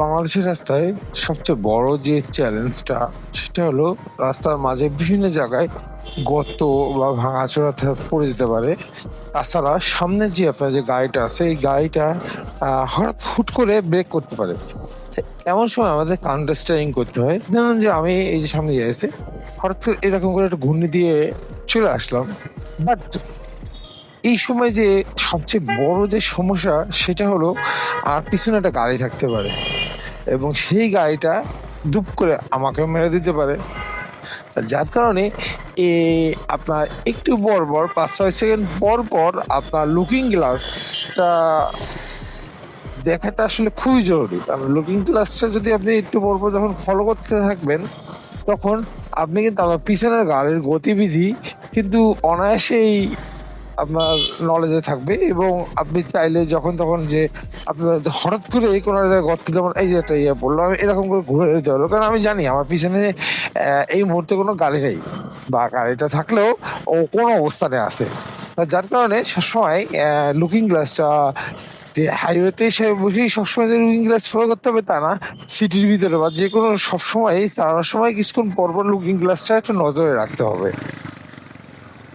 বাংলাদেশের রাস্তায় সবচেয়ে বড় যে চ্যালেঞ্জটা সেটা হলো রাস্তার মাঝে বিভিন্ন জায়গায় গর্ত বা ভাঙাচোরা পড়ে যেতে পারে। তাছাড়া সামনে যে আপনার যে গাড়িটা আছে, এই গাড়িটা হঠাৎ হুট করে ব্রেক করতে পারে। এমন সময় আমাদের কাউন্টার করতে হয়। ধরুন যে আমি এই যে সামনে যাইছি হঠাৎ করে এরকম করে একটা ঘূর্ণি দিয়ে চলে আসলাম। বাট এই সময় যে সবচেয়ে বড় যে সমস্যা, সেটা হলো আর পিছনে একটা গাড়ি থাকতে পারে। এবং সেই গাড়িটা দুপ করে আমাকে মেরে দিতে পারে। যার কারণে এ আপনার একটু পর পাঁচ, ছয় সেকেন্ড পর পর আপনার লুকিং গ্লাসটা দেখাটা আসলে খুবই জরুরি। কারণ লুকিং গ্লাসটা যদি আপনি একটু পর পর যখন ফলো করতে থাকবেন, তখন আপনি কিন্তু আমার পিছনের গাড়ির গতিবিধি কিন্তু অনায়াসেই আপনার নলেজে থাকবে এবং আপনি চাইলে যখন তখন যে আপনার হঠাৎ করে এই কোনো গর্ত যেমন এই একটা ইয়ে পড়ল, আমি এরকম করে ঘুরে যেতে হলো কারণ আমি জানি আমার পিছনে এই মুহূর্তে কোনো গাড়ি নেই বা গাড়িটা থাকলেও ও কোনো অবস্থানে আছে। যার কারণে সবসময় লুকিং গ্লাসটা যে হাইওয়েতে সে বসেই সবসময় যে লুকিং গ্লাস ফলো করতে হবে তা না সিটির ভিতরে বা যে কোনো সবসময় চালানোর সময় কিছুক্ষণ পর পর লুকিং গ্লাসটা একটু নজরে রাখতে হবে।